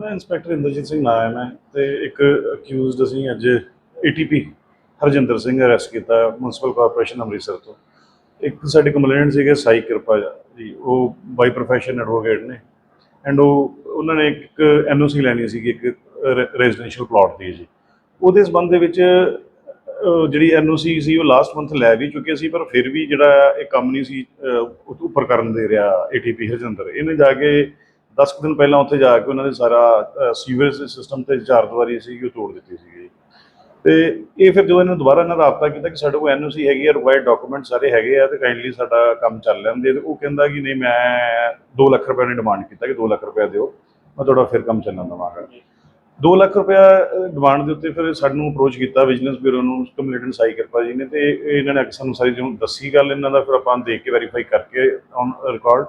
ਮੈਂ ਇੰਸਪੈਕਟਰ ਇੰਦਰਜੀਤ ਸਿੰਘ ਨਾਮ ਹੈ ਮੈਂ ਤੇ ਇੱਕ ਅਕਿਊਜ਼ਡ ਅਸੀਂ ਅੱਜ ਏਟੀਪੀ ਹਰਜਿੰਦਰ ਸਿੰਘ ਅਰੈਸਟ ਕੀਤਾ ਮਿਊਨਿਸਪਲ ਕਾਰਪੋਰੇਸ਼ਨ ਅੰਮ੍ਰਿਤਸਰ ਤੋਂ। ਇੱਕ ਸਾਡੇ ਕੰਪਲੇਨਟ ਸੀਗੇ ਸਾਈ ਕਿਰਪਾ ਜੀ ਉਹ ਬਾਈ ਪ੍ਰੋਫੈਸ਼ਨ ਐਡਵੋਕੇਟ ਨੇ। ਐਂਡ ਉਹ ਉਹਨਾਂ ਨੇ ਇੱਕ ਐਨਓਸੀ ਲੈਣੀ ਸੀਗੀ ਇੱਕ ਰੈਜ਼ੀਡੈਂਸ਼ੀਅਲ ਪਲਾਟ ਦੀ ਜੀ। ਉਹਦੇ ਸੰਬੰਧ ਦੇ ਵਿੱਚ ਅਹ, ਜਿਹੜੀ ਐਨਓਸੀ ਸੀ ਉਹ ਲਾਸਟ ਮੰਥ ਲੈ ਵੀ ਚੁੱਕੇ ਸੀ ਪਰ ਫਿਰ ਵੀ ਜਿਹੜਾ ਇਹ ਕੰਮ ਨਹੀਂ ਸੀ ਉੱਪਰ ਕਰਨ ਦੇ ਰਿਹਾ ਏਟੀਪੀ ਹਰਜਿੰਦਰ। ਇਹਨੇ ਜਾ ਕੇ 10 ਕੁ ਦਿਨ ਪਹਿਲਾਂ ਉੱਥੇ ਜਾ ਕੇ ਉਹਨਾਂ ਨੇ ਸਾਰਾ ਸੀਵਰੇਜ ਸਿਸਟਮ ਤੇ ਚਾਰ ਦੀਵਾਰੀ ਸੀ ਉਹ ਤੋੜ ਦਿੱਤੀ ਸੀਗੀ। ਤੇ ਇਹ ਫਿਰ ਜਦੋਂ ਇਹਨਾਂ ਦੁਬਾਰਾ ਇਹਨਾਂ ਰਾਬਤਾ ਕੀਤਾ ਕਿ ਸਾਡੇ ਕੋਲ ਐਨਓਸੀ ਹੈਗੀ ਆ ਰਿਕੁਆਇਰਡ ਡਾਕੂਮੈਂਟ ਸਾਰੇ ਹੈਗੇ ਆ ਤੇ ਕਾਈਂਡਲੀ ਸਾਡਾ ਕੰਮ ਚੱਲ ਲੈਂਦੇ ਤੇ ਉਹ ਕਹਿੰਦਾ ਕਿ ਨਹੀਂ, ਮੈਂ 2 ਲੱਖ ਰੁਪਏ ਨੇ ਡਿਮਾਂਡ ਕੀਤਾ ਕਿ 2 ਲੱਖ ਰੁਪਏ ਦਿਓ, ਮੈਂ ਤੁਹਾਡਾ ਫਿਰ ਕੰਮ ਚੱਲਣ ਦਵਾਂਗਾ। 2 ਲੱਖ ਰੁਪਇਆ ਡਿਮਾਂਡ ਦੇ ਉੱਤੇ ਫਿਰ ਸਾਨੂੰ ਅਪਰੋਚ ਕੀਤਾ ਵਿਜੀਲੈਂਸ ਬਿਊਰੋ ਨੂੰ ਕੰਪਲੇਂਟ ਸਾਈ ਕਿਰਪਾ ਜੀ ਨੇ, ਤੇ ਇਹਨਾਂ ਨੇ ਸਾਨੂੰ ਸਾਰੀ ਜਿਹਨੂੰ ਦੱਸੀ ਗੱਲ, ਇਹਨਾਂ ਦਾ ਫਿਰ ਆਪਾਂ ਦੇਖ ਕੇ ਵੈਰੀਫਾਈ ਕਰਕੇ ਔਨ ਰਿਕਾਰਡ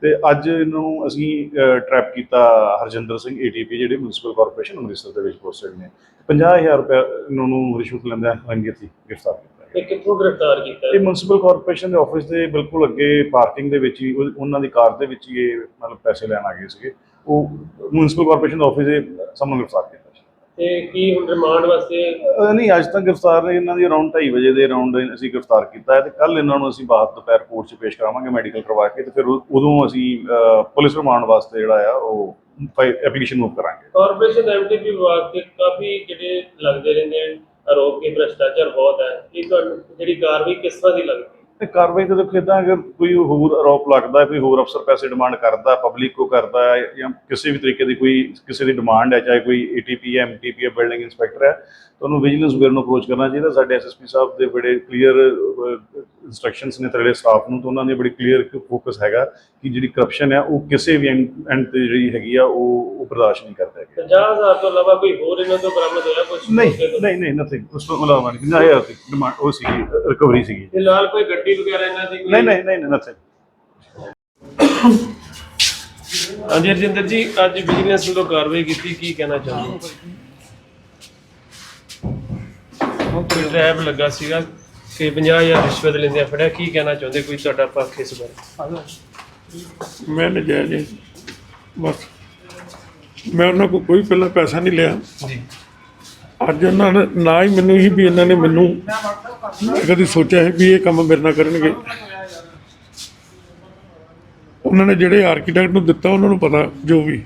ਤੇ ਅੱਜ ਇਹਨੂੰ ਅਸੀਂ ਟਰੈਪ ਕੀਤਾ ਹਰਜਿੰਦਰ ਸਿੰਘ ਏਟੀਪੀ ਜਿਹੜੇ ਮਿਊਨਿਸਪਲ ਕਾਰਪੋਰੇਸ਼ਨ ਅੰਮ੍ਰਿਤਸਰ ਦੇ ਵਿੱਚ ਪੋਸਟਡ ਨੇ। 50000 ਰੁਪਏ ਇਹਨਾਂ ਨੂੰ ਰਿਸ਼ਵਤ ਲੈਂਦਾ ਰੰਗੀਤੀ ਗ੍ਰਿਫਤਾਰ ਕੀਤਾ। ਤੇ ਕਿੱਥੋਂ ਗ੍ਰਿਫਤਾਰ ਕੀਤਾ? ਇਹ ਮਿਊਨਿਸਪਲ ਕਾਰਪੋਰੇਸ਼ਨ ਦੇ ਆਫਿਸ ਦੇ ਬਿਲਕੁਲ ਅੱਗੇ ਪਾਰਕਿੰਗ ਦੇ ਵਿੱਚ ਹੀ ਉਹ- ਉਹਨਾਂ ਦੀ ਕਾਰ ਦੇ ਵਿੱਚ ਹੀ ਇਹ ਮਤਲਬ ਪੈਸੇ ਲੈਣ ਆ ਗਏ ਸੀਗੇ। ਉਹ ਮਿਊਨਿਸਪਲ ਕਾਰਪੋਰੇਸ਼ਨ ਦਾ ਆਫਿਸ ਦੇ ਸਾਹਮਣੇ ਗ੍ਰਿਫਤਾਰ ਕੀਤਾ। ਤੇ ਕੀ ਹੁਣ ਰਿਮਾਂਡ ਵਾਸਤੇ? ਅਹ ਨਹੀਂ ਅੱਜ ਤੱਕ ਗ੍ਰਿਫਤਾਰ ਇਹਨਾਂ ਦੀ ਅਰਾਊਂਡ 2:30 ਵਜੇ ਦੇ ਅਰਾਊਂਡ ਅਸੀਂ ਗ੍ਰਿਫਤਾਰ ਕੀਤਾ ਹੈ ਤੇ ਕੱਲ ਇਹਨਾਂ ਨੂੰ ਅਸੀਂ ਬਾਅਦ ਦੁਪਹਿਰ ਕੋਰਟ 'ਚ ਪੇਸ਼ ਕਰਾਵਾਂਗੇ ਮੈਡੀਕਲ ਕਰਵਾ ਕੇ ਤੇ ਫਿਰ ਉਦੋਂ ਅਸੀਂ ਅਹ, ਪੁਲਿਸ ਰਿਮਾਂਡ ਵਾਸਤੇ ਜਿਹੜਾ ਆ ਉਹ ਐਪਲੀਕੇਸ਼ਨ ਮੂਵ ਕਰਾਂਗੇ। ਕਾਰਪੋਰੇਸ਼ਨ ਐਮਟੀਪੀ ਵਿਭਾਗ ਤੇ ਕਾਫੀ ਜਿਹੜੇ ਲੱਗਦੇ ਰਹਿੰਦੇ ਹਨ ਆਰੋਪ ਕਿ ਭ੍ਰਸ਼ਟਾਚਾਰ ਬਹੁਤ ਹੈ ਇਹ ਤੁਹਾਨੂੰ ਜਿਹੜੀ ਕਾਰਵਾਈ ਕਿਸ ਤਰ੍ਹਾਂ ਦੀ ਲੱਗਦੀ ਤੇ ਕਾਰਵਾਈ ਤਾਂ ਦੇਖੋ ਇਦਾਂ ਅਗਰ ਕੋਈ ਹੋਰ ਆਰੋਪ ਲੱਗਦਾ, ਕੋਈ ਹੋਰ ਅਫਸਰ ਪੈਸੇ ਡਿਮਾਂਡ ਕਰਦਾ ਪਬਲਿਕ ਕੋ ਕਰਦਾ ਹੈ ਜਾਂ ਕਿਸੇ ਵੀ ਤਰੀਕੇ ਦੀ ਕੋਈ ਕਿਸੇ ਦੀ ਡਿਮਾਂਡ ਹੈ, ਚਾਹੇ ਕੋਈ ਏਟੀਪੀ ਹੈ ਐਮਟੀਪੀ ਹੈ ਬਿਲਡਿੰਗ ਇੰਸਪੈਕਟਰ ਹੈ ਤੁਹਾਨੂੰ ਵਿਜੀਲੈਂਸ ਬਿਊਰੋ ਨੂੰ ਅਪਰੋਚ ਕਰਨਾ ਚਾਹੀਦਾ। ਸਾਡੇ ਐਸਐਸਪੀ ਸਾਹਿਬ ਦੇ ਬੜੇ ਕਲੀਅਰ ਇਨਸਟਰਕਸ਼ਨਸ ਨੇ ਤੇਰੇ ਸਟਾਫ ਨੂੰ, ਤਾਂ ਉਹਨਾਂ ਨੇ ਬੜੀ ਕਲੀਅਰ ਫੋਕਸ ਹੈਗਾ ਕਿ ਜਿਹੜੀ ਕਰਪਸ਼ਨ ਹੈ, ਉਹ ਕਿਸੇ ਵੀ ਐਂਡ ਤੇ ਜਿਹੜੀ ਹੈਗੀ ਆ ਉਹ ਬਰਦਾਸ਼ਤ ਨਹੀਂ ਕਰਦਾ। 50000 ਤੋਂ ਇਲਾਵਾ ਕੋਈ ਹੋਰ ਇਹਨਾਂ ਤੋਂ ਬਰਾਮਦ ਹੋਇਆ ਕੁਝ ਨਹੀਂ ਨਹੀਂ ਨਹੀਂ ਨਥਿੰਗ ਉਸ ਤੋਂ ਇਲਾਵਾ ਨਹੀਂ। 50000 ਦੀ ਡਿਮਾਂਡ ਉਹ ਸੀ ਰਿਕਵਰੀ ਸੀਗੀ। ਫਿਲਹਾਲ ਕੋਈ ਗੱਡੀ ਵਗੈਰਾ ਇਹਨਾਂ ਦੀ ਕੋਈ? ਨਹੀਂ ਨਹੀਂ ਨਹੀਂ ਨਥਿੰਗ ਹਾਂਜੀ ਰਜਿੰਦਰ ਜੀ ਅੱਜ ਵਿਜੀਲੈਂਸ ਵੱਲੋਂ ਕਾਰਵਾਈ ਕੀਤੀ ਕੀ ਕਹਿਣਾ ਚਾਹੁੰਦੇ ਹੋ ਕੋਈ ਟ੍ਰੈਪ ਲੱਗਾ ਸੀਗਾ ਕਿ 50000 ਰਿਸ਼ਵਤ ਲੈਂਦੇ ਫੜਿਆ ਕੀ ਕਹਿਣਾ ਚਾਹੁੰਦੇ? ਕੋਈ ਤੁਹਾਡਾ ਪੱਖ ਇਸ ਬਾਰੇ? ਮੈਂ ਨਜਾਇਜ਼। ਬਸ। ਮੈਂ ਉਹਨਾਂ ਕੋਲ ਕੋਈ ਪਹਿਲਾਂ ਪੈਸਾ ਨਹੀਂ ਲਿਆ। ਜੀ। ਅੱਜ ਉਹਨਾਂ ਨੇ ਨਾ ਹੀ ਮੈਨੂੰ ਹੀ ਵੀ ਇਹਨਾਂ ਨੇ ਮੈਨੂੰ ਕਦੀ ਸੋਚਿਆ ਹੈ ਵੀ ਇਹ ਕੰਮ ਮੇਰੇ ਨਾਲ ਕਰਨਗੇ। ਉਹਨਾਂ ਨੇ ਜਿਹੜੇ ਆਰਕੀਟੈਕਟ ਨੂੰ ਦਿੱਤਾ ਉਹਨਾਂ ਨੂੰ ਪਤਾ ਜੋ ਵੀ।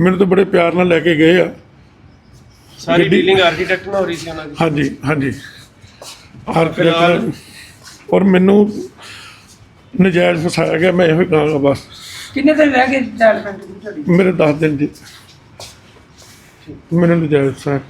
ਮੈਨੂੰ ਤਾਂ ਬੜੇ ਪਿਆਰ ਨਾਲ ਲੈ ਕੇ ਗਏ ਆ। ਸਾਰੀ ਗੱਡੀ- ਡੀਲਿੰਗ ਆਰਕੀਟੈਕਟ ਨਾਲ ਹੋ ਰਹੀ ਸੀ ਉਹਨਾਂ ਦੀ। ਹਾਂਜੀ ਹਾਂਜੀ। ਆਰਕੀਟੈਕਟ ਔਰ ਮੈਨੂੰ ਨਜਾਇਜ਼ ਫਸਾਇਆ ਗਿਆ ਮੈਂ ਇਹੋ ਹੀ ਕਹਾਂਗਾ ਬਸ। ਕਿੰਨੇ ਦਿਨ ਰਹਿ ਗਏ ਡਿਵੈਲਪਮੈਂਟ ਦੀ ਤੁਹਾਡੀ? ਮੇਰੇ 10 ਦਿਨ ਜੀ। ਮੈਨੂੰ ਨਜਾਇਜ਼ ਫਸਾਇਆ